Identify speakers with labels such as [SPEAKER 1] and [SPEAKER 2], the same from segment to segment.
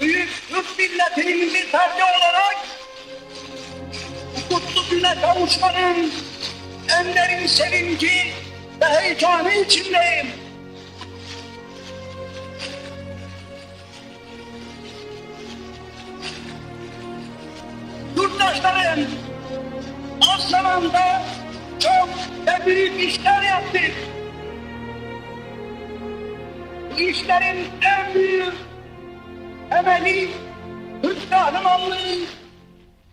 [SPEAKER 1] büyük Türk milletinin tercih olarak bu kutlu güne kavuşmanın en derin sevinci ve heyecanı içindeyim. Yurttaşlarım, az zamanda çok ve büyük işler yaptık. İşlerin en büyük temeli Türk kahramanlığı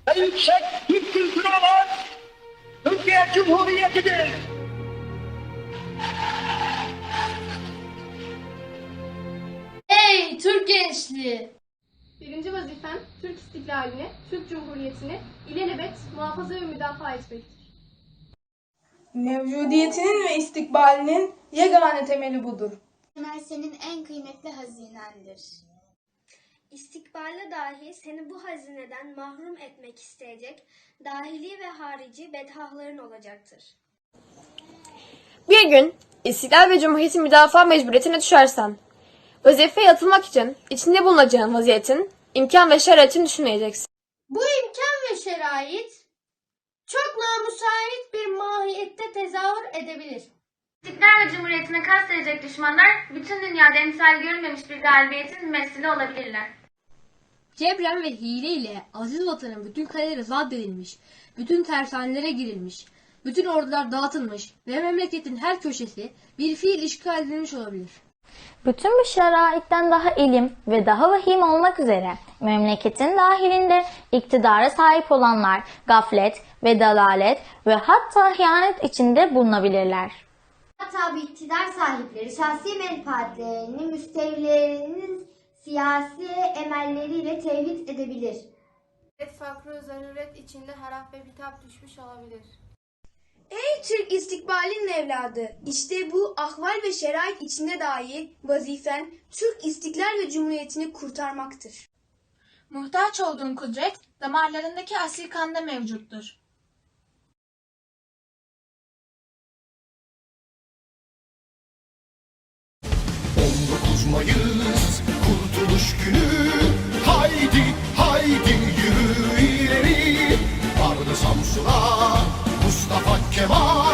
[SPEAKER 1] ve yüksek Türk kültürü olan Türkiye Cumhuriyeti'dir.
[SPEAKER 2] Ey Türk gençliği!
[SPEAKER 3] Birinci vazifen Türk istiklalini, Türk Cumhuriyeti'ni ilelebet muhafaza ve müdafaa etmektir.
[SPEAKER 4] Mevcudiyetinin ve istikbalinin yegane temeli budur.
[SPEAKER 5] Temel senin en kıymetli hazinendir.
[SPEAKER 6] İstikballe dahi seni bu hazineden mahrum etmek isteyecek dahili ve harici bedhahların olacaktır.
[SPEAKER 7] Bir gün İstiklal ve Cumhuriyeti müdafaa mecburiyetine düşersen, vazifeye atılmak için içinde bulunacağın vaziyetin imkan ve şerefini düşünmeyeceksin.
[SPEAKER 2] Bu imkan ve şerait çok namüsait bir mahiyette tezahür edebilir.
[SPEAKER 8] İstiklal ve Cumhuriyetine kastedecek düşmanlar bütün dünyada emsal görülmemiş bir galibiyetin mümessili olabilirler.
[SPEAKER 9] Cebren ve hile ile aziz vatanın bütün kaleleri zapt edilmiş, bütün tersanelere girilmiş, bütün ordular dağıtılmış ve memleketin her köşesi bir fiil işgal edilmiş olabilir.
[SPEAKER 10] Bütün bu şeraitten daha ilim ve daha vahim olmak üzere memleketin dahilinde iktidara sahip olanlar gaflet ve dalalet ve hatta hıyanet içinde bulunabilirler.
[SPEAKER 5] Hatta bir iktidar sahipleri şahsi menfaatlerini müstevlilerinin siyasi emelleriyle tevhid edebilir.
[SPEAKER 3] Fakru zaruret içinde harap ve bitap düşmüş olabilir.
[SPEAKER 2] Ey Türk istikbalinin evladı! İşte bu ahval ve şerait içinde dahi vazifen Türk istiklal ve cumhuriyetini kurtarmaktır.
[SPEAKER 11] Muhtaç olduğun kudret damarlarındaki asil kanda mevcuttur.
[SPEAKER 12] Mayıs Kurtuluş Günü. Haydi haydi yürü ileri. Vardı Samsun'a Mustafa Kemal